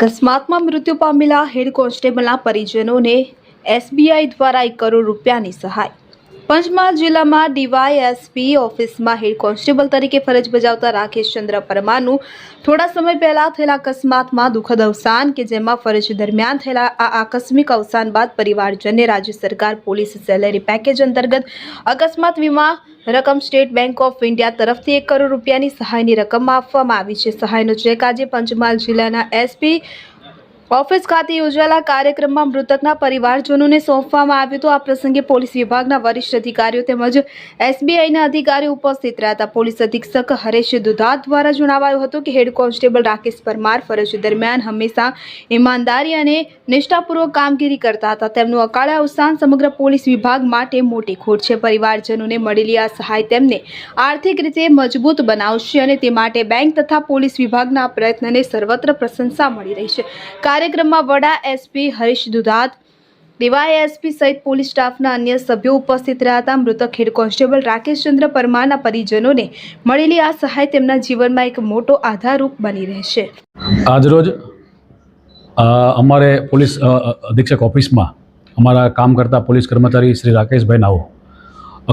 અકસ્માતમાં મૃત્યુ પામેલા હેડ કોન્સ્ટેબલના પરિજનોને એસબીઆઈ દ્વારા એક કરોડ રૂપિયાની સહાય. પંચમહાલ જિલ્લામાં ડીવાયએસપી ઓફિસમાં હેડ કોન્સ્ટેબલ તરીકે ફરજ બજાવતા રાકેશ ચંદ્ર પરમારનું થોડા સમય પહેલા થયેલા અકસ્માતમાં દુઃખદ અવસાન કે જેમાં ફરજ દરમિયાન થયેલા આ આકસ્મિક અવસાન બાદ પરિવારજનને રાજ્ય સરકાર પોલીસ સેલેરી પેકેજ અંતર્ગત અકસ્માત વીમા રકમ સ્ટેટ બેંક ઓફ ઇન્ડિયા તરફથી એક કરોડ રૂપિયાની સહાયની રકમ આપવામાં આવી છે. સહાયનો ચેક આજે પંચમહાલ જિલ્લાના એસપી ઓફિસ ખાતે યોજાયેલા કાર્યક્રમમાં મૃતકના પરિવારજનોને સોંપવામાં આવ્યું હતું. આ પ્રસંગે પોલીસ વિભાગના વરિષ્ઠ અધિકારીઓ તેમજ એસબીઆઈના અધિકારીઓ ઉપસ્થિત રહ્યા હતા. પોલીસ અધિક્ષક હરેશ દુધાત દ્વારા જણાવાયું હતું કે હેડ કોન્સ્ટેબલ રાકેશ પરમાર ફરજ દરમિયાન હંમેશા ઈમાનદારી અને નિષ્ઠાપૂર્વક કામગીરી કરતા હતા. તેમનું અકાળે અવસાન સમગ્ર પોલીસ વિભાગ માટે મોટી ખોટ છે. પરિવારજનોને મળેલી આ સહાય તેમને આર્થિક રીતે મજબૂત બનાવશે અને તે માટે બેંક તથા પોલીસ વિભાગના પ્રયત્નને સર્વત્ર પ્રશંસા મળી રહી છે. કાર્યક્રમમાં વડા એસપી હરીશ દુધાત એસપી સહિત પોલીસ સ્ટાફના અન્ય સભ્યો ઉપસ્થિત રહ્યા હતા. મૃતક હેડ કોન્સ્ટેબલ રાકેશચંદ્ર પરમારના પરિજનોને મળેલી આ સહાય તેમના જીવનમાં એક મોટો આધારરૂપ બની રહેશે. આજરોજ અમારે પોલીસ અધિક્ષક ઓફિસમાં અમારા કામ કરતા પોલીસ કર્મચારી શ્રી રાકેશભાઈ નાઓ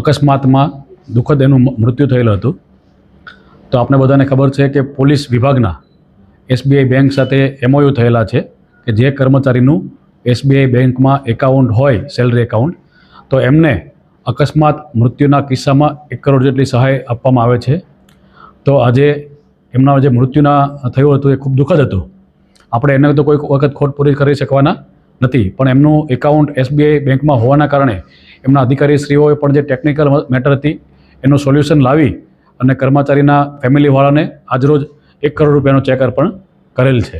અકસ્માતમાં દુઃખદ એનું મૃત્યુ થયેલું હતું. તો આપણે બધાને ખબર છે કે પોલીસ વિભાગના એસબીઆઈ બેંક સાથે એમઓયુ થયેલા છે. કે જે કર્મચારીનું એસબીઆઈ બેંકમાં એકાઉન્ટ હોય સેલરી એકાઉન્ટ તો એમને અકસ્માત મૃત્યુના કિસ્સામાં એક કરોડ જેટલી સહાય આપવામાં આવે છે. તો આજે એમના જે મૃત્યુના થયું હતું એ ખૂબ દુઃખદ હતું. આપણે એને તો કોઈ વખત ખોટ પૂરી કરી શકવાના નથી, પણ એમનું એકાઉન્ટ એસબીઆઈ બેંકમાં હોવાના કારણે એમના અધિકારીશ્રીઓએ પણ જે ટેકનિકલ મેટર હતી, એનું સોલ્યુશન લાવી અને કર્મચારીના ફેમિલીવાળાને આજરોજ એક કરોડ રૂપિયાનો ચેક અર્પણ કરેલ છે.